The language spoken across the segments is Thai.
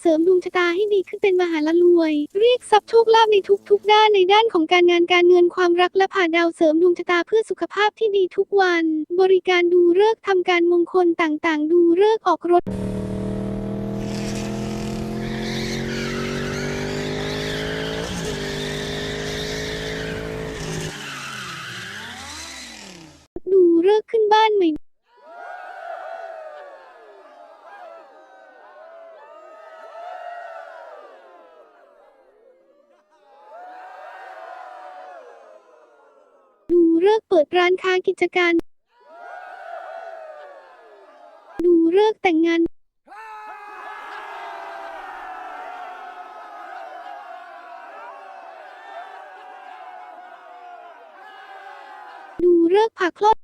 เสริมดวงชะตาให้ดีขึ้นเป็นมหาละรวย เรียกทรัพย์โชคลาภในทุกๆ ด้านในด้านของการงานการเงินความรักและผ่าดาวเสริมดวงชะตาเพื่อสุขภาพที่ดีทุกวัน บริการดูเลิกทำการมงคลต่างๆ ดูเลิกออกรถ ดูเลิกษ์ขึ้นบ้านใหม่ ดูเลิ การค้ากิจการ ดูเลิกแต่งงาน ดูเลิกผ่าคลอด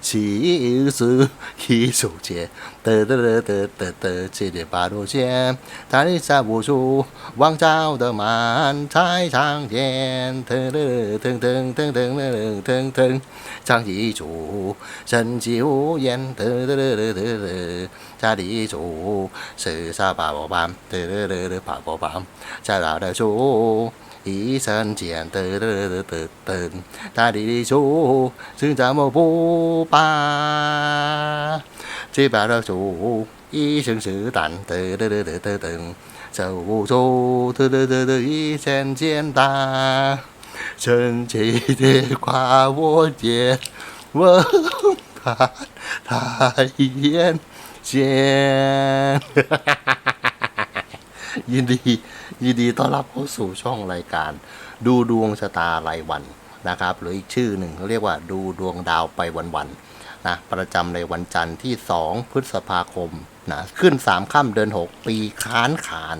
戏一折水间得得得得得得七里八度线他的下不出望照的满才常见腾腾腾腾腾腾腾腾腾唱一出神气无言得得得得得得家里主是沙巴宝班得得得得巴宝班在哪的主一声剑得得得得得大地的主是咱们不把这把的主一声是胆得得得得得得走不出得得得得一声简单神奇的跨我界我他太眼见 ยินดียินดีต้อนรับเข้าสู่ช่องรายการ ดูดวงชะตารายวันนะครับ หรืออีกชื่อหนึ่งเขาเรียกว่าดูดวงดาวไปวันๆ นะประจำในวันจันทร์ที่ 2 พฤษภาคมนะขึ้น 3 ค่ำเดือน 6 ปีค้านขาน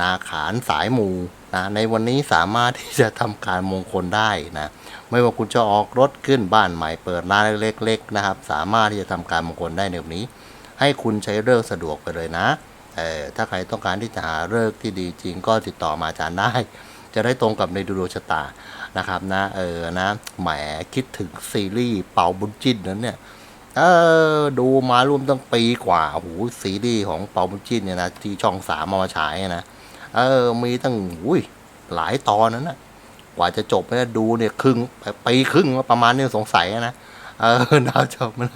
นาขานสายมูนะในวันนี้สามารถที่จะทำการมงคลได้นะไม่ว่าคุณจะออกรถขึ้นบ้านใหม่เปิดร้านเล็กๆนะครับ สามารถที่จะทำการมงคลได้ในวันนี้ ให้คุณใช้เลิกสะดวกไปเลยนะเออถ้าใครต้องการที่จะหาเลิกที่ดีจริงก็ติดต่อมาอาจารย์ได้ จะได้ตรงกับในดูดวงชะตานะครับนะเออนะแหมคิดถึงซีรีส์เป่าบุญจิ้นนั้นเนี่ยเออดูมารวมตั้งปีกว่าโอ้โหซีรีส์ของเป่าบุญจิ้นเนี่ยนะที่ช่องสามมาฉายนะเออมีตั้งอุ้ยหลายตอนนั้นนะกว่าจะจบเนี่ยดูเนี่ยครึ่งปีครึ่งประมาณนี้สงสัยนะเออน่าจะมัน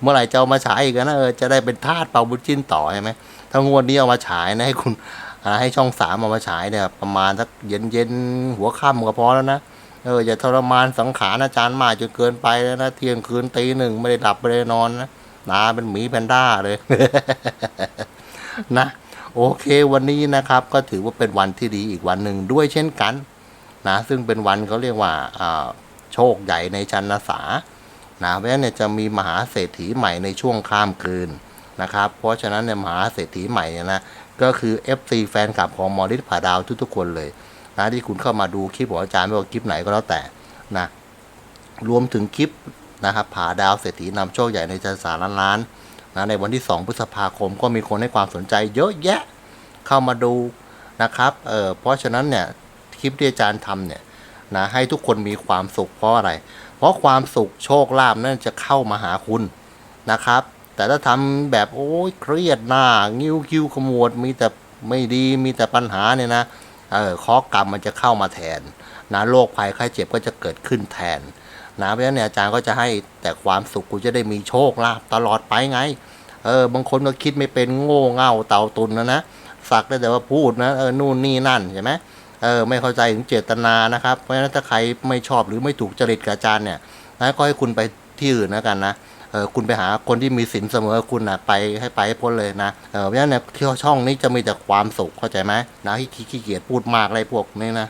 เมื่อไหร่จะเอามาฉายอีกนะเออจะได้เป็นทาสเป่าบุญจิ้นต่อใช่ไหมถ้างวดนี้เอามาฉายนะให้คุณให้ช่องสามเอามาฉายเนี่ยประมาณสักเย็นเย็นหัวค่ำก็พอแล้วนะ เอออย่าทรมานสังขารอาจารย์มากจนเกินไปแล้วนะเที่ยงคืนตีหนึ่งไม่ได้หลับไม่ได้นอนนะหนาเป็นหมีแพนด้าเลย นะ โอเควันนี้นะครับ ก็ถือว่าเป็นวันที่ดีอีกวันหนึ่งด้วยเช่นกันนะซึ่งเป็นวันเขาเรียกว่าโชคใหญ่ในชันสานะเพราะฉะนั้นเนี่จะมีมหาเศรษฐีใหม่ในช่วงข้ามคืนนะครับ เพราะฉะนั้นเนี่ยมหาเศรษฐีใหม่เนี่ยนะก็คือ FC แฟนคลับของมอฤทธิ์ผาดาวทุกๆคนเลย นะที่คุณเข้ามาดูคลิปของอาจารย์ไม่ว่าคลิปไหนก็แล้วแต่นะรวมถึงคลิปนะครับผาดาวเศรษฐีนำโชคใหญ่ในจันสารล้านนะในวันที่ 2 พฤษภาคมก็มีคนให้ความสนใจเยอะแยะเข้ามาดูนะครับเออเพราะฉะนั้นเนี่ยคลิปที่อาจารย์ทำเนี่ยนะให้ทุกคนมีความสุขเพราะอะไร เพราะความสุขโชคลาภนั่นจะเข้ามาหาคุณนะครับ แต่ถ้าทำแบบโอ้ยเครียดหน้า งิ้วคิ้วขมวดมีแต่ไม่ดีมีแต่ปัญหาเนี่ยนะ เออเคอกรรมมันจะเข้ามาแทนนะโรคภัยไข้เจ็บก็จะเกิดขึ้นแทนนะเพราะฉะนั้นเนี่ยอาจารย์ก็จะให้แต่ความสุขคุณจะได้มีโชคลาภตลอดไปไง เออบางคนก็คิดไม่เป็นโง่เง่าเต่าตุนนะนะสักได้แต่ว่าพูดนะเออนู่นนี่นั่นใช่ไหมเออไม่เข้าใจถึงเจตนานะครับเพราะฉะนั้นถ้าใครไม่ชอบหรือไม่ถูกจริตกับอาจารย์เนี่ยนะก็ให้คุณไปที่อื่นแล้วกันนะ คุณไปหาคนที่มีศีลเสมอคุณนะไปให้ไปให้พ้นเลยนะเพราะฉะนั้นเนี่ยที่ช่องนี้จะมีแต่ความสุขเข้าใจไหมนะที่ขี้เกียจพูดมากอะไรพวกนี้นะ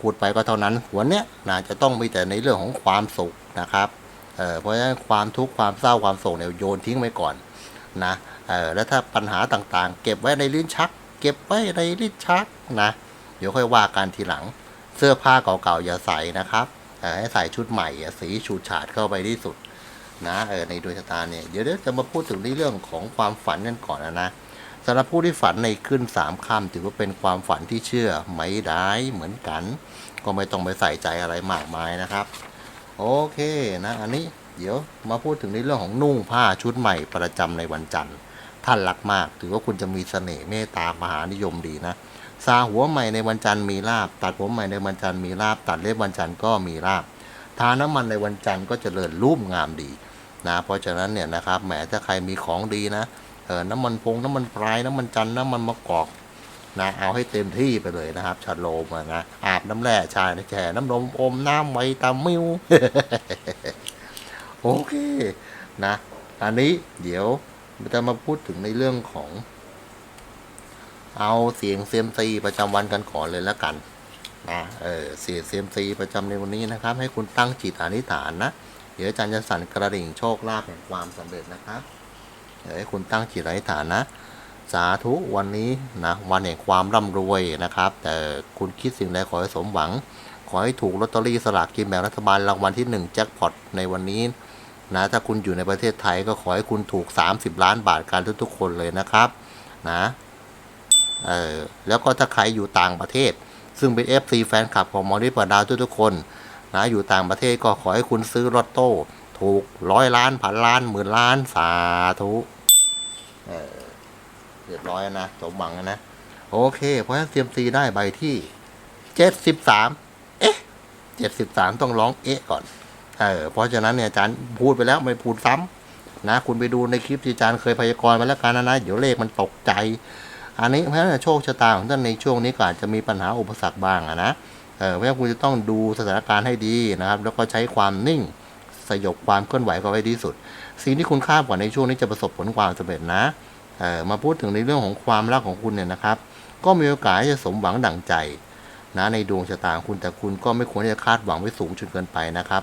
พูดไปก็เท่านั้นหัวเนี้ยนะจะต้องมีแต่ในเรื่องของความสุขนะครับเพราะฉะนั้นความทุกข์ความเศร้าความโศกเนี่ยโยนทิ้งไว้ก่อนนะแล้วถ้าปัญหาต่างๆ เก็บไว้ในลิ้นชัก เก็บไว้ในลิ้นชักนะเดี๋ยวค่อยว่ากันทีหลัง เสื้อผ้าเก่าๆอย่าใส่นะครับให้ใส่ชุดใหม่สีฉูดฉาดเข้าไปที่สุด นะเออในดวงชะตาเนี่ยเดี๋ยวเดี๋ยวจะมาพูดถึงในเรื่องของความฝันกันก่อนนะนะสำหรับผู้ที่ฝันในขึ้นสามค่ำถือว่าเป็นความฝันที่เชื่อไม่ได้เหมือนกัน ก็ไม่ต้องไปใส่ใจอะไรมากมายนะครับ โอเคนะ อันนี้เดี๋ยวมาพูดถึงในเรื่องของนุ่งผ้าชุดใหม่ประจำในวันจันทร์ท่านรักมาก ถือว่าคุณจะมีเสน่ห์เมตตามหานิยมดีนะซาหัวใหม่ในวันจันทร์มีลาบ ตัดผมใหม่ในวันจันทร์มีลาบ ตัดเล็บวันจันทร์ก็มีลาบ ทาน้ำมันในวันจันทร์ก็จเจริญรูปงามดีนะเพราะฉะนั้นเนี่ยนะครับแหมถ้าใครมีของดีนะเออน้ำมันพงน้ำมันพรายน้ำมันจันน้ำมันมะกอกนะเอาให้เต็มที่ไปเลยนะครับชาโลมนะอาบน้ำแร่ชายแช่น้ำนมอมน้ำไว้ตามมิวโอเคนะอันนี้เดี๋ยวจะมาพูดถึงในเรื่องของ เอาเสียงเซียมซีประจำวันกันก่อนเลยแล้วกัน นะเออเสียเซียมซีประจำในวันนี้นะครับ ให้คุณตั้งจิตอธิษฐานนะเดี๋ยวอาจารย์จะสั่นกระดิ่งโชคลาภแห่งความสำเร็จนะครับเดี๋ยวให้คุณตั้งจิตอธิษฐานนะ สาธุวันนี้นะวันแห่งความร่ำรวยนะครับ แต่คุณคิดสิ่งใดขอให้สมหวัง ขอให้ถูกลอตเตอรี่สลากกินแบ่งรัฐบาลรางวัลที่ 1 แจ็คพอตในวันนี้นะถ้าคุณอยู่ในประเทศไทยก็ขอให้คุณถูก 30 ล้านบาทกันทุกๆคนเลยนะครับนะเออแล้วก็ถ้าใครอยู่ต่างประเทศ ซึ่งเป็น FC แฟนคลับของหมอนิปดาวทุกๆคนนะอยู่ต่างประเทศก็ขอให้คุณซื้อลอตโต้ ถูกร้อยล้านพันล้านหมื่นล้านสาธุเออเรียบร้อยนะสมหวังนะ โอเค เพราะฉะนั้นเซียมซีได้ใบที่เจ็ดสิบสามเอ๊ะเจ็ดสิบสามต้องร้องเอ๊ะก่อนเออเพราะฉะนั้นเนี่ยอาจารย์พูดไปแล้วไม่พูดซ้ำนะ คุณไปดูในคลิปที่อาจารย์เคยพยากรณ์มาแล้วกันนะนะ เดี๋ยวเลขมันตกใจ อันนี้เพราะฉะนั้นโชคชะตาของท่านในช่วงนี้ก็อาจจะมีปัญหาอุปสรรคบ้างนะเออเพราะฉะนั้นคุณจะต้องดูสถานการณ์ให้ดีนะครับ แล้วก็ใช้ความนิ่งสยบความเคลื่อนไหวก็ไว้ดีที่สุด สิ่งที่คุณคาดหวังในช่วงนี้จะประสบผลความสำเร็จนะเออมาพูดถึงในเรื่องของความรักของคุณเนี่ยนะครับ ก็มีโอกาสจะสมหวังดั่งใจนะในดวงชะตาของคุณแต่คุณก็ไม่ควรที่จะคาดหวังไว้สูงจนเกินไปนะครับ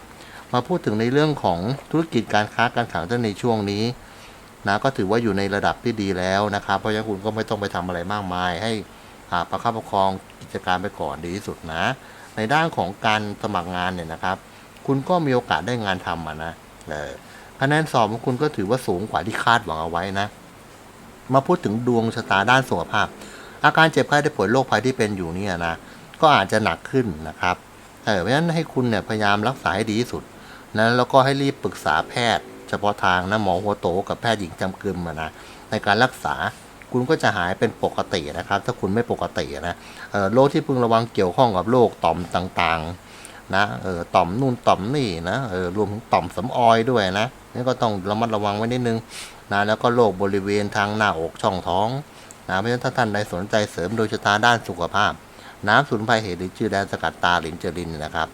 มาพูดถึงในเรื่องของธุรกิจการค้าการขายท่านในช่วงนี้ นะก็ถือว่าอยู่ในระดับที่ดีแล้วนะครับ เพราะฉะนั้นคุณก็ไม่ต้องไปทำอะไรมากมาย ให้อ่าประคับประคองกิจการไปก่อนดีที่สุดนะ ในด้านของการสมัครงานเนี่ยนะครับ คุณก็มีโอกาสได้งานทำอะนะเออคะแนนสอบของคุณก็ถือว่าสูงกว่าที่คาดหวังเอาไว้นะ มาพูดถึงดวงชะตาด้านสุขภาพ อาการเจ็บไข้ได้ป่วยโรคภัยที่เป็นอยู่เนี่ยนะก็อาจจะหนักขึ้นนะครับเออเพราะฉะนั้นให้คุณเนี่ยพยายามรักษาให้ดีที่สุดนะแล้วก็ให้รีบปรึกษาแพทย์ เฉพาะทางนะหมอหัวโตกับแพทย์หญิงจำกึมนะในการรักษาคุณก็จะหายเป็นปกตินะครับ ถ้าคุณไม่ปกตินะโรคที่พึงระวังเกี่ยวข้องกับโรคต่อมต่างๆนะเออต่อมนู่นต่อมนี่นะเออรวมถึงต่อมสำออยด้วยนะนี่ก็ต้องระมัดระวังไว้นิดนึงนะแล้วก็โรคบริเวณทางหน้าอกช่องท้องนะเพราะฉะนั้นถ้าท่านใดสนใจเสริมโดยชะตาด้านสุขภาพ น้ำสมุนไพรเหตุหรือจือแดนสกัดตาหลินเจรินนะครับ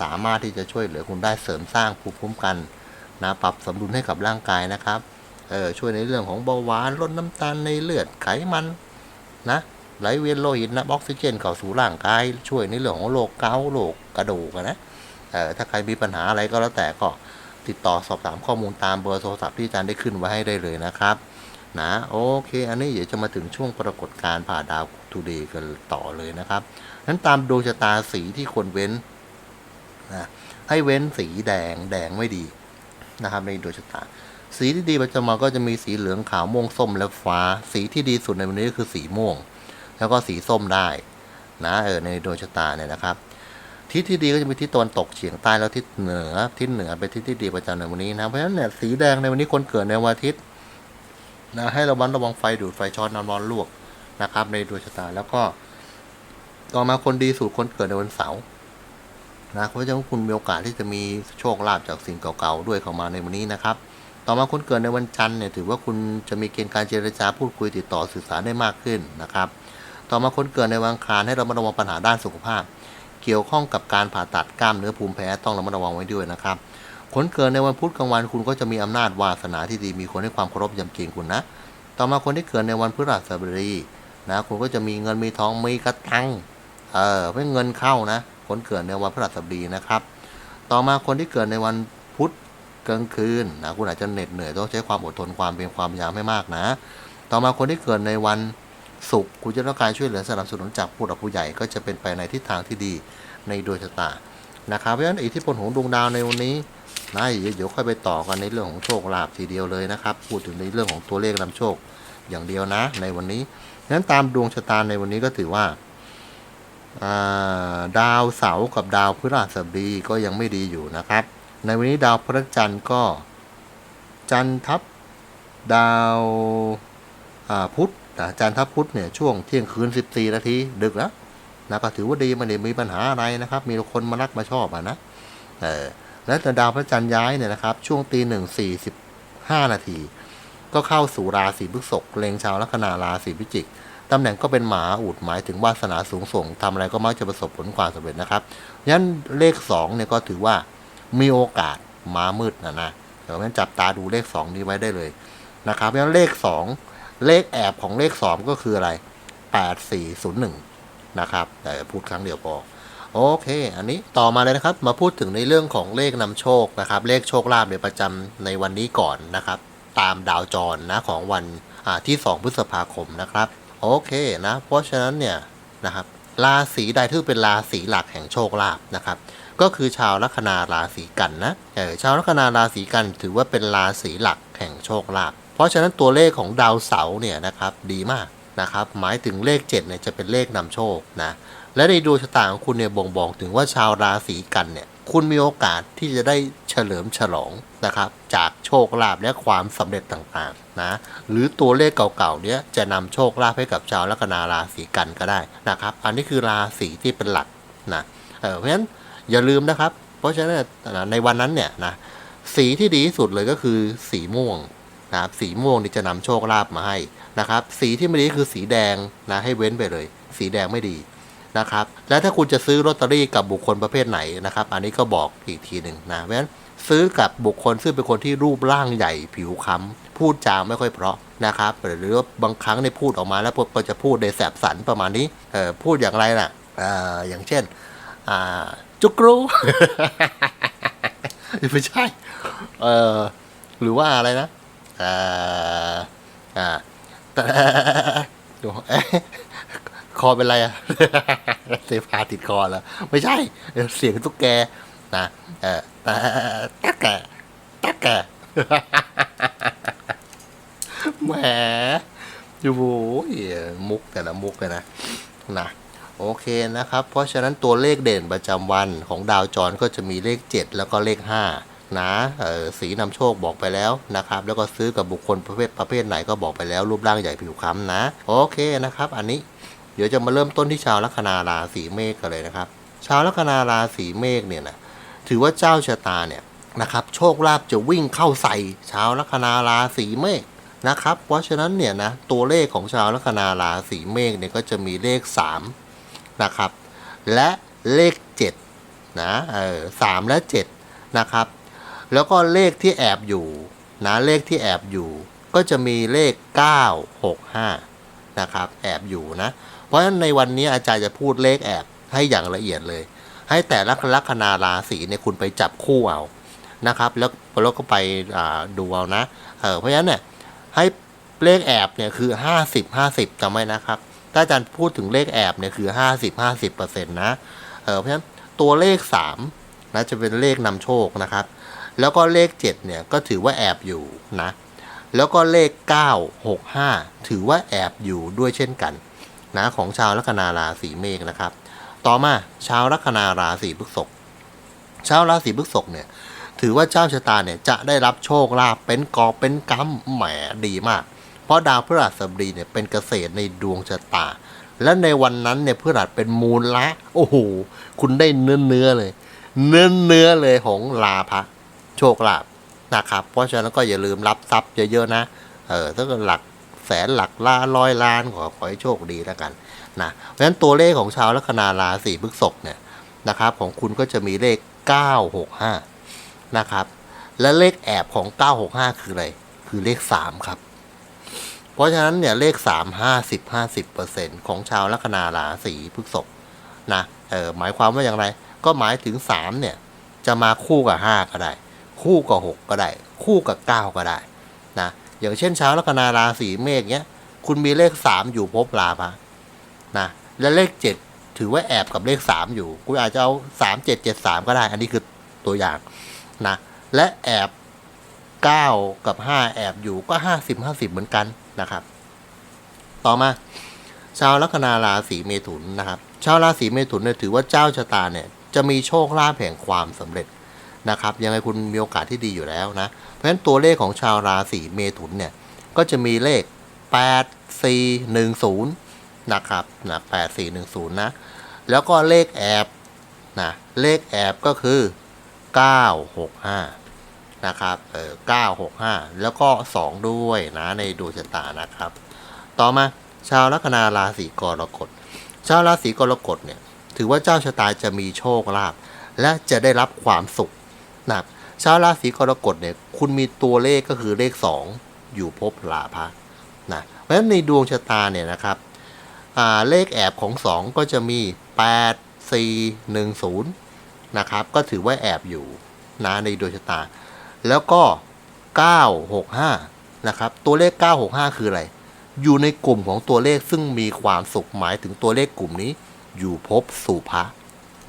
สามารถที่จะช่วยเหลือคุณได้เสริมสร้างภูมิคุ้มกัน นะปรับสมดุลให้กับร่างกายนะครับเออช่วยในเรื่องของเบาหวานลดน้ำตาลในเลือดไขมันนะไหลเวียนโลหิตนะออกซิเจนเข้าสู่ร่างกาย ช่วยในเรื่องของโรคเกาต์โรคกระดูกนะเออถ้าใครมีปัญหาอะไรก็แล้วแต่ก็ติดต่อสอบถามข้อมูลตามเบอร์โทรศัพท์ที่อาจารย์ได้ขึ้นไว้ให้ได้เลยนะครับนะโอเค อันนี้เดี๋ยวจะมาถึงช่วงปรากฏการผ่าดาวทูเดย์กันต่อเลยนะครับนั้นตามดวงชะตาสีที่ควรเว้นนะให้เว้นสีแดงแดงไม่ดี นะครับในดวงชะตา สีที่ดีประจำมาก็จะมีสีเหลืองขาวม่วงส้มและฟ้า สีที่ดีสุดในวันนี้ก็คือสีม่วง แล้วก็สีส้มได้นะเออในดวงชะตาเนี่ยนะครับ ทิศที่ดีก็จะมีทิศตะวันตกเฉียงใต้แล้วทิศเหนือทิศเหนือเป็นทิศที่ดีประจำในวันนี้นะเพราะฉะนั้นเนี่ยสีแดงในวันนี้คนเกิดในวันอาทิตย์นะให้ระวังระวังไฟดูดไฟช็อตน้ำร้อนลวกนะครับ ในดวงชะตาแล้วก็ ต่อมาคนดีสู่คนเกิดในวันเสาร์ นะเพราะฉะนั้นคุณมีโอกาสที่จะมีโชคลาภจากสิ่งเก่าๆด้วยเข้ามาในวันนี้นะครับ ต่อมาคนเกิดในวันจันทร์เนี่ยถือว่าคุณจะมีเกณฑ์การเจรจาพูดคุยติดต่อสื่อสารได้มากขึ้นนะครับ ต่อมาคนเกิดในวันอังคารให้เรามาระวังปัญหาด้านสุขภาพ เกี่ยวข้องกับการผ่าตัดกล้ามเนื้อภูมิแพ้ต้องระมัดระวังไว้ด้วยนะครับคนเกิดในวันพุธกลางวันคุณก็จะมีอำนาจวาสนาที่ดีมีคนให้ความเคารพยำเกรงคุณนะ ต่อมาคนที่เกิดในวันพฤหัสบดีนะคุณก็จะมีเงินมีทองมีกระตังเออเพื่อเงินเข้านะ คนเกิดในวันพฤหัสบดีนะครับ ต่อมาคนที่เกิดในวันพุธกลางคืนนะคุณอาจจะเหน็ดเหนื่อยต้องใช้ความอดทนความเป็นความพยายามให้มากนะ ต่อมาคนที่เกิดในวันศุกร์คุณจะต้องการช่วยเหลือสนับสนุนจากผู้หลักผู้ใหญ่ก็จะเป็นไปในทิศทางที่ดีในดวงชะตานะครับเพราะฉะนั้นอิทธิพลของดวงดาวในวันนี้นะเดี๋ยวค่อยไปต่อกันในเรื่องของโชคลาภทีเดียวเลยนะครับ พูดถึงในเรื่องของตัวเลขนำโชคอย่างเดียวนะ ในวันนี้งั้นตามดวงชะตาในวันนี้ก็ถือว่า ดาวเสาร์กับดาวพฤหัสบดีก็ยังไม่ดีอยู่นะครับ ในวันนี้ดาวพระจันทร์ก็ จันทร์ทับดาวพุธจันทร์ทับพุธเนี่ยช่วงเที่ยงคืน 14 นาทีดึกแล้วนะก็ถือว่าดีไมันไม่มีปัญหาอะไรนะครับ มีคนมารักมาชอบอะนะเออแล้วแต่ดาวพระจันทร์ย้ายเนี่ยนะครับ ช่วงตีหนึ่งสี่สิบห้านาที ก็เข้าสู่ราศีพฤษภเล็งชาวลัคนาราศีพิจิก ตำแหน่งก็เป็นหมาอูดหมายถึงวาสนาสูงส่งทำอะไรก็มักจะประสบผลความสำเร็จนะครับยันเลขสองเนี่ยก็ถือว่ามีโอกาสหมามืดนะนะเดี๋ยวงั้นจับตาดูเลข 2 นี้ไว้ได้เลยนะครับเพราะฉะนั้นเลข 2 เลขแอบของเลข 2 ก็คืออะไร 8401 นะครับแต่พูดครั้งเดียวพอโอเค อันนี้ต่อมาเลยนะครับ มาพูดถึงในเรื่องของเลขนำโชคนะครับ เลขโชคลาภในประจำในวันนี้ก่อนนะครับ ตามดาวจรนะของวันที่ 2 พฤษภาคมนะครับ โอเคนะ เพราะฉะนั้นเนี่ยนะครับราศีใดที่เป็นราศีหลักแห่งโชคลาภนะครับ ก็คือชาวลัคนาราศีกันนะเออชาวลัคนาราศีกันถือว่าเป็นราศีหลักแห่งโชคลาภเพราะฉะนั้นตัวเลขของดาวเสาร์เนี่ยนะครับดีมากนะครับ หมายถึงเลข7เนี่ยจะเป็นเลขนำโชคนะ และในดวงชะตาของคุณเนี่ยบ่งบอกถึงว่าชาวราศีกันเนี่ย คุณมีโอกาสที่จะได้เฉลิมฉลองนะครับ จากโชคลาภและความสำเร็จต่างๆนะหรือตัวเลขเก่าๆเนี้ยจะนำโชคลาภให้กับชาวลัคนาราศีกันก็ได้นะครับ อันนี้คือราศีที่เป็นหลักนะเออเพราะฉะนั้นอย่าลืมนะครับ เพราะฉะนั้นนะในวันนั้นเนี่ยนะสีที่ดีที่สุดเลยก็คือสีม่วงนะครับสีม่วงนี่จะนำโชคลาภมาให้นะครับ สีที่ไม่ดีคือสีแดงนะให้เว้นไปเลย สีแดงไม่ดี นะครับ และถ้าคุณจะซื้อลอตเตอรี่กับบุคคลประเภทไหนนะครับ อันนี้ก็บอกอีกทีหนึ่งนะเพราะฉะนั้นซื้อกับบุคคลซึ่งเป็นคนที่รูปร่างใหญ่ผิวค้ำพูดจาไม่ค่อยเพราะนะครับหรือว่าบางครั้งในพูดออกมาแล้วก็จะพูดในแสบสันประมาณนี้เออพูดอย่างไรล่ะอ่าอย่างเช่นอ่าจุกรูไม่ใช่เออหรือว่าอะไรนะอ่าอ่าแต่ คอเป็นไรอะเสพาติดคอแล้วไม่ใช่เสียงตุ๊กแกนะเออต่ตักแกตักแกแหมอยู่โว้ยมุกแต่ละมุกเลยนะนะโอเคนะครับ เพราะฉะนั้นตัวเลขเด่นประจำวันของดาวจรก็จะมีเลข 7 แล้วก็เลข 5 นะเออสีนำโชคบอกไปแล้วนะครับ แล้วก็ซื้อกับบุคคลประเภทประเภทไหนก็บอกไปแล้วรูปร่างใหญ่ผิวคล้ำนะ โอเคนะครับ อันนี้ เดี๋ยวจะมาเริ่มต้นที่ชาวลัคนาราศีเมษกันเลยนะครับ ชาวลัคนาราศีเมษเนี่ยนะถือว่าเจ้าชะตาเนี่ยนะครับโชคลาภจะวิ่งเข้าใส่ชาวลัคนาราศีเมษนะครับ เพราะฉะนั้นเนี่ยนะตัวเลขของชาวลัคนาราศีเมษเนี่ยก็จะมีเลข3นะครับและเลข7นะเออสามและ7นะครับแล้วก็เลขที่แอบอยู่นะเลขที่แอบอยู่ ก็จะมีเลข 9 6 5นะครับแอบอยู่นะ ราะฉะนั้นในวันนี้อาจารย์จะพูดเลขแอบให้อย่างละเอียดเลย ให้แต่ละลัคนาราศีเนี่ยคุณไปจับคู่เอานะครับ แล้วแล้วก็ไปดูเอานะเออเพราะฉะนั้นเนี่ยให้เลขแอบเนี่ยคือห้าสิบห้าสิบจำไว้นะครับ ถ้าอาจารย์พูดถึงเลขแอบเนี่ยคือห้าสิบห้าสิบเปอร์เซ็นต์นะเออเพราะฉะนั้นตัวเลขสามนะจะเป็นเลขนำโชคนะครับ แล้วก็เลขเจ็ดเนี่ยก็ถือว่าแอบอยู่นะแล้วก็เลขเก้าหกห้าถือว่าแอบอยู่ด้วยเช่นกัน นะของชาวลัคนาราศีเมษนะครับ ต่อมาชาวลัคนาราศีพฤษภชาวราศีพฤษภเนี่ยถือว่าเจ้าชะตาเนี่ยจะได้รับโชคลาภเป็นกอบเป็นกำแหมดีมาก เพราะดาวพฤหัสบดีเนี่ยเป็นเกษตรในดวงชะตา และในวันนั้นเนี่ยพฤหัสเป็นมูลละโอ้โหคุณได้เนื้อเนื้อเลย เนื้อเนื้อเลยของลาภะโชคลาภนะครับเพราะฉะนั้นก็อย่าลืมรับทรัพย์เยอะๆนะเออถ้าเกิดหลัก แสนหลักล้านร้อยล้านขอขอให้โชคดีแล้วกันนะเพราะฉะนั้นตัวเลขของชาวลัคนาราศีพฤษภเนี่ยนะครับ ของคุณก็จะมีเลข 965 นะครับ และเลขแอบของ 965 คืออะไร คือเลข 3 ครับ เพราะฉะนั้นเนี่ยเลข 3 50 50 ของชาวลัคนาราศีพฤษภนะเออหมายความว่าอย่างไร ก็หมายถึง 3 เนี่ย จะมาคู่กับ 5 ก็ได้ คู่กับ 6 ก็ได้ คู่กับ 9 ก็ได้ อย่างเช่นชาวลัคนาราศีเมษเนี้ย คุณมีเลข3อยู่ภพลาภะนะและเลข7ถือว่าแอบกับเลข3อยู่ คุณอาจจะเอา3 7 7 3ก็ได้ อันนี้คือตัวอย่างนะและแอบ9กับ5แอบอยู่ก็50 50เหมือนกันนะครับ ต่อมาชาวลัคนาราศีเมถุนนะครับ ชาวราศีเมถุนเนี่ยถือว่าเจ้าชะตาเนี่ยจะมีโชคลาภแห่งความสำเร็จ นะครับยังไงคุณมีโอกาสที่ดีอยู่แล้วนะ เพราะฉะนั้นตัวเลขของชาวราศีเมถุนเนี่ยก็จะมีเลข 8 4 1 0นะครับนะ8 4 1 0นะแล้วก็เลขแอบนะเลขแอบก็คือ 965นะครับเออ965 แล้วก็ 2 ด้วยนะในดวงชะตานะครับ ต่อมาชาวลัคนาราศีกรกฎชาวราศีกรกฎเนี่ยถือว่าเจ้าชะตาจะมีโชคลาภและจะได้รับความสุข นะครับชาวราศีกรกฎเนี่ยคุณมีตัวเลขก็คือเลข 2 อยู่ภพลาภะนะเพราะฉะนั้นในดวงชะตาเนี่ยนะครับเลขแอบของ 2 ก็จะมี 8 4 1 0นะครับก็ถือว่าแอบอยู่นะในดวงชะตา แล้วก็ 965นะครับตัวเลข 965 คืออะไร อยู่ในกลุ่มของตัวเลขซึ่งมีความสุขหมายถึงตัวเลขกลุ่มนี้อยู่ภพสุภะ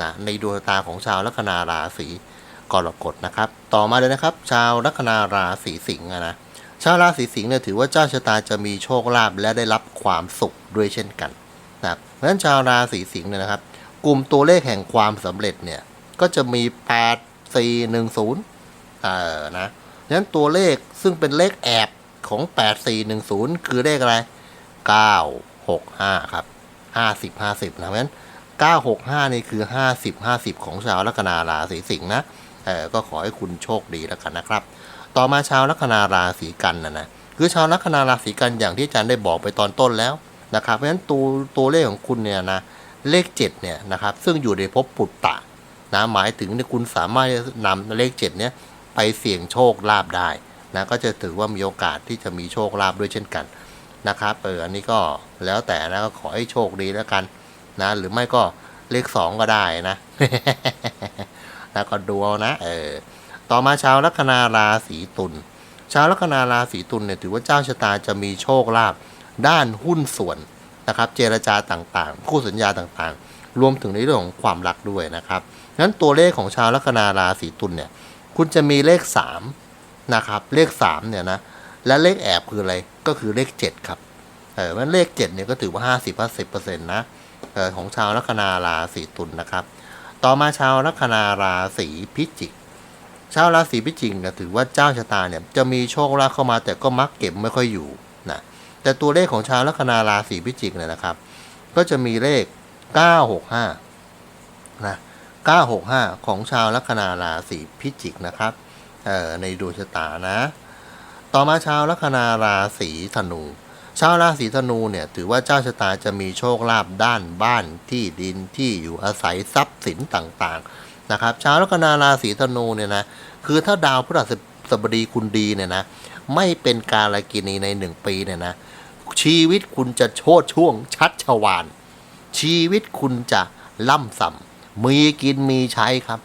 นะในดวงตาของชาวลัคนาราศี กรกฎนะครับ ต่อมาเลยนะครับ ชาวลัคนาราศีสิงห์นะชาวราศีสิงห์เนี่ยถือว่าเจ้าชะตาจะมีโชคลาภและได้รับความสุขด้วยเช่นกันนะครับเพราะฉะนั้นชาวราศีสิงห์เนี่ยนะครับ กลุ่มตัวเลขแห่งความสำเร็จเนี่ยก็จะมี 8 4 1 0เออนะฉะนั้นตัวเลขซึ่งเป็นเลขแอบของ 8410 คือเลขอะไร 965 ครับ 50 50 นะเพราะฉะนั้น 965 นี่คือ 50 50 ของชาวลัคนาราศีสิงห์นะ เออก็ขอให้คุณโชคดีแล้วกันนะครับ ต่อมาชาวลัคนาราศีกันนะนะคือชาวลัคนาราศีกันอย่างที่อาจารย์ได้บอกไปตอนต้นแล้วนะครับเพราะฉะนั้นตัวตัวเลขของคุณเนี่ยนะเลข7เนี่ยนะครับซึ่งอยู่ในภพปุตตะนะหมายถึงเนี่ยคุณสามารถนำเลข7เนี่ยไปเสี่ยงโชคลาภได้นะก็จะถือว่ามีโอกาสที่จะมีโชคลาภด้วยเช่นกันนะครับเอออันนี้ก็แล้วแต่นะก็ขอให้โชคดีแล้วกันนะหรือไม่ก็เลข 2 ก็ได้นะ แล้วก็ดูเอานะเออต่อมาชาวลัคนาราศีตุลชาวลัคนาราศีตุลเนี่ยถือว่าเจ้าชะตาจะมีโชคลาภด้านหุ้นส่วนนะครับ เจรจาต่างๆ คู่สัญญาต่างๆ รวมถึงในเรื่องของความรักด้วยนะครับงั้นตัวเลขของชาวลัคนาราศีตุลเนี่ย คุณจะมีเลข3นะครับ เลข3เนี่ยนะ และเลขแอบคืออะไร ก็คือเลข 7 ครับ เออมันเลข7เนี่ยก็ถือว่า 50 50%นะ เออของชาวลัคนาราศีตุลนะครับ ต่อมาชาวลัคนาราศีพิจิก ชาวราศีพิจิกเนี่ยถือว่าเจ้าชะตาเนี่ยจะมีโชคลาภเข้ามาแต่ก็มักเก็บไม่ค่อยอยู่นะแต่ตัวเลขของชาวลัคนาราศีพิจิกเนี่ยนะครับ ก็จะมีเลข 965นะ965 ของชาวลัคนาราศีพิจิกนะครับเอ่อในดวงชะตานะ ต่อมาชาวลัคนาราศีธนู ชาวราศีธนูเนี่ยถือว่าเจ้าชะตาจะมีโชคลาภด้านบ้านที่ดินที่อยู่อาศัยทรัพย์สินต่างๆนะครับชาวลัคนาราศีธนูเนี่ยนะคือถ้าดาวพฤหัสบดีคุณดีเนี่ยนะไม่เป็นการละกินีในหนึ่งปีเนี่ยนะชีวิตคุณจะโชดช่วงชัดชวาน ชีวิตคุณจะล่ำส่ำมีกินมีใช้ครับ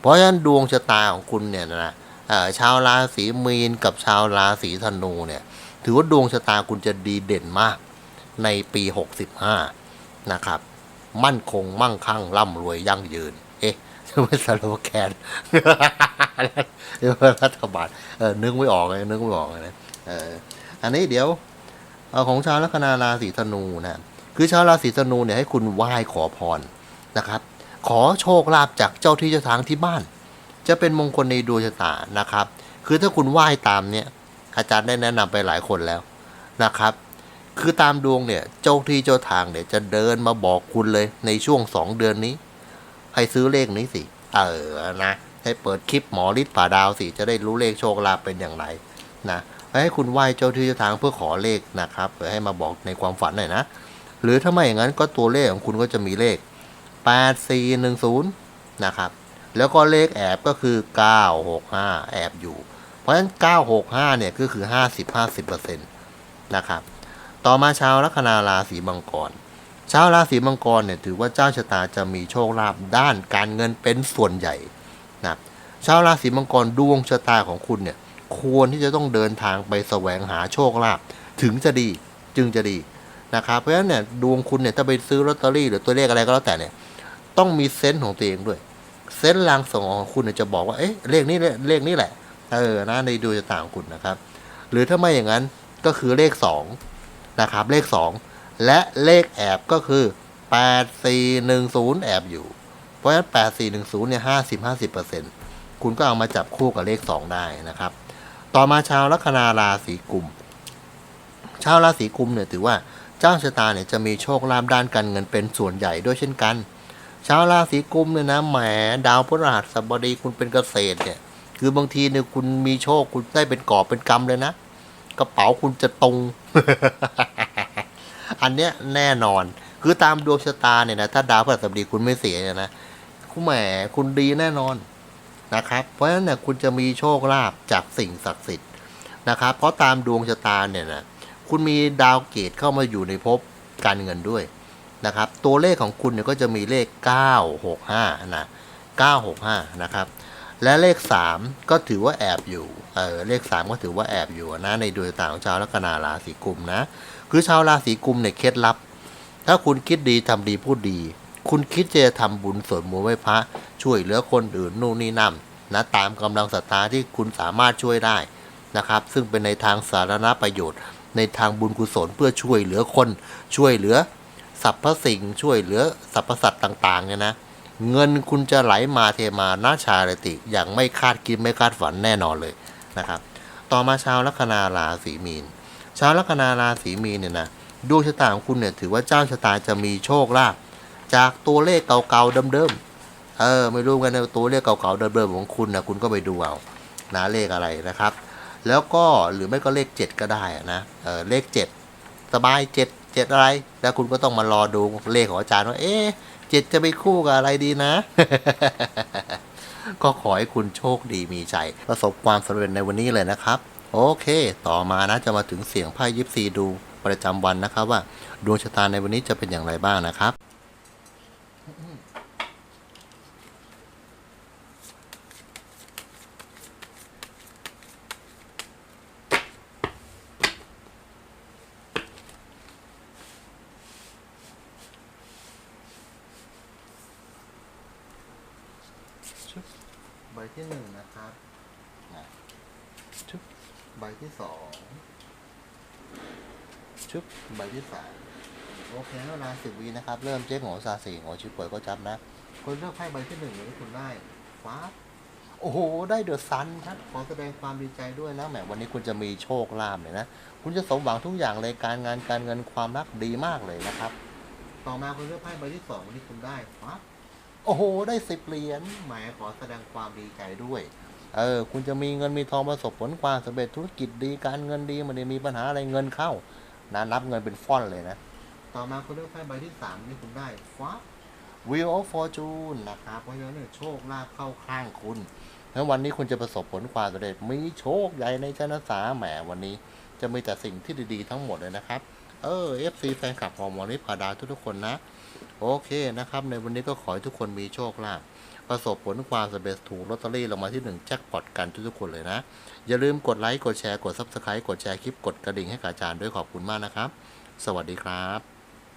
เพราะฉะนั้นดวงชะตาของคุณเนี่ยนะชาวราศีมีนกับชาวราศีธนูเนี่ย ถือว่าดวงชะตาคุณจะดีเด่นมากในปี 65 นะครับ มั่นคงมั่งคั่งร่ำรวยยั่งยืน เอ๊ะไม่สโลแกนรัฐบาลเออนึกไม่ออกเลยนึกไม่ออกเลยนะเอออันนี้เดี๋ยวอของชาวลัคนาราศีธนูนะคือชาวราศีธนูเนี่ยให้คุณไหว้ขอพรนะครับ ขอโชคลาภจากเจ้าที่เจ้าทางที่บ้าน จะเป็นมงคลในดวงชะตานะครับ คือถ้าคุณไหว้ตามเนี่ย อาจารย์ได้แนะนำไปหลายคนแล้วนะครับ คือตามดวงเนี่ยเจ้าที่เจ้าทางเนี่ยจะเดินมาบอกคุณเลยในช่วงสองเดือนนี้ ให้ซื้อเลขนี้สิ เออนะ ให้เปิดคลิปหมอฤทธิ์ป่าดาวสิ จะได้รู้เลขโชคลาภเป็นอย่างไรนะให้คุณไหว้เจ้าที่เจ้าทางเพื่อขอเลขนะครับเพื่อให้มาบอกในความฝันหน่อยนะ หรือถ้าไม่อย่างนั้นก็ตัวเลขของคุณก็จะมีเลข 8410 นะครับ แล้วก็เลขแอบก็คือ 965 แอบอยู่ เพราะฉะนั้น 965 เนี่ยก็คือ 50-50%นะครับ ต่อมาชาวลัคนาราศีมังกร ชาวราศีมังกรเนี่ยถือว่าเจ้าชะตาจะมีโชคลาภด้านการเงินเป็นส่วนใหญ่นะชาวราศีมังกรดวงชะตาของคุณเนี่ยควรที่จะต้องเดินทางไปแสวงหาโชคลาภถึงจะดีจึงจะดีนะครับ เพราะฉะนั้นเนี่ยดวงคุณเนี่ยถ้าไปซื้อลอตเตอรี่หรือตัวเลขอะไรก็แล้วแต่เนี่ยต้องมีเซนส์ของตัวเองด้วย เซนส์ลางสองของคุณเนี่ยจะบอกว่าเอ๊ะเลขนี้แหละเลขนี้แหละ เออนะในดวงชะตาของคุณนะครับ หรือถ้าไม่อย่างนั้นก็คือเลขสองนะครับเลขสองและเลขแอบก็คือ 8410 แอบอยู่ เพราะฉะนั้น 8410เนี่ย50 50%คุณก็เอามาจับคู่กับเลข 2 ได้นะครับ ต่อมาชาวลัคนาราศีกุม ชาวราศีกุมเนี่ยถือว่าเจ้าชะตาเนี่ยจะมีโชคลาภด้านการเงินเป็นส่วนใหญ่ด้วยเช่นกัน ชาวราศีกุมเนี่ยนะแหมดาวพฤหัสบดีคุณเป็นเกษตรเนี่ย คือบางทีเนี่ยคุณมีโชคคุณได้เป็นกอบเป็นกำเลยนะ กระเป๋าคุณจะตรง อันเนี้ยแน่นอน คือตามดวงชะตาเนี่ยนะถ้าดาวพฤหัสบดีคุณไม่เสียเนี่ยนะคุณแหมคุณดีแน่นอนนะครับ เพราะฉะนั้นเนี่ยคุณจะมีโชคลาภจากสิ่งศักดิ์สิทธิ์นะครับ เพราะตามดวงชะตาเนี่ยนะคุณมีดาวเกตเข้ามาอยู่ในภพการเงินด้วยนะครับ ตัวเลขของคุณเนี่ยก็จะมีเลข 965 นะ 965 นะครับ และเลข 3 ก็ถือว่าแอบอยู่ เออเลข 3 ก็ถือว่าแอบอยู่นะในดวงตาของชาวลัคนาราศีกุมนะ คือชาวราศีกุมเนี่ยเคล็ดลับ ถ้าคุณคิดดีทำดีพูดดี คุณคิดจะทำบุญสวดมนต์ไหว้พระ ช่วยเหลือคนอื่นนู่นนี่นั่นนะตามกำลังศรัทธาที่คุณสามารถช่วยได้นะครับ ซึ่งเป็นในทางสาธารณประโยชน์ ในทางบุญกุศลเพื่อช่วยเหลือคน ช่วยเหลือสรรพสิ่งช่วยเหลือสรรพสัตว์ต่างๆเนี่ยนะ เงินคุณจะไหลมาเทมานาชาลติ อย่างไม่คาดคิดไม่คาดฝันแน่นอนเลยนะครับ ต่อมาชาวลัคนาราศีมีน ชาวลัคนาราศีมีนเนี่ยนะดวงชะตาของคุณเนี่ยถือว่าเจ้าชะตาจะมีโชคลาภจากตัวเลขเก่าๆเดิมๆเออไม่รู้กันนะตัวเลขเก่าๆเดิมๆของคุณนะคุณก็ไปดูเอานะเลขอะไรนะครับ แล้วก็หรือไม่ก็เลขเจ็ดก็ได้นะเออเลขเจ็ดสบายเจ็ดเจ็ดอะไร แล้วคุณก็ต้องมารอดูเลขของอาจารย์ว่าเอ๊ะ เจ็ดจะไปคู่กับอะไรดีนะ ก็ขอให้คุณโชคดีมีใจ ประสบความสำเร็จในวันนี้เลยนะครับ โอเค ต่อมานะจะมาถึงเสียงไพ่ยิปซีดูประจำวันนะครับว่าดวงชะตาในวันนี้จะเป็นอย่างไรบ้างนะครับ ชุบใบที่หนึ่งนะครับนะชุบใบที่สองชุบใบที่สามโอเคแล้วนะสิบวีนะครับ เริ่มเจ๊กโหง ซาสีโหงชิบป่วยก็จับนะคุณเลือกไพ่ใบที่หนึ่งนี้คุณได้ฟ้าโอ้โห ได้เดอะซันครับ ขอแสดงความดีใจด้วยนะแหมวันนี้คุณจะมีโชคลาภเลยนะ คุณจะสมหวังทุกอย่างเลยการงานการเงินความรักดีมากเลยนะครับ ต่อมาคุณเลือกไพ่ใบที่สองวันนี้คุณได้ฟ้าโอ้โห ได้สิบเหรียญแหมขอแสดงความดีใจด้วยเออ คุณจะมีเงินมีทองประสบผลความสำเร็จธุรกิจดีการเงินดีมันได้มีปัญหาอะไรเงินเข้านะรับเงินเป็นฟ่อนเลยนะ ต่อมาคุณเลือกไพ่ใบที่สามนี่คุณได้ฟ้า Wheel of Fortune นะครับ เพราะฉะนั้นเนี่ยโชคลาภเข้าข้างคุณแล้ววันนี้คุณจะประสบผลความสำเร็จมีโชคใหญ่ในชนะสาแหมวันนี้ จะมีแต่สิ่งที่ดีๆทั้งหมดเลยนะครับ เออ FC แฟนคลับของมอนิพาดาทุกๆคนนะ โอเคนะครับ ในวันนี้ก็ขอให้ทุกคนมีโชคลาภประสบผลความสำเร็จถูกลอตเตอรี่รางวัลที่หนึ่งแจ็คพอตกันทุกๆคนเลยนะ อย่าลืมกดไลค์กดแชร์กด Subscribe กดแชร์คลิปกดกระดิ่งให้กับอาจารย์ด้วยขอบคุณมากนะครับ สวัสดีครับ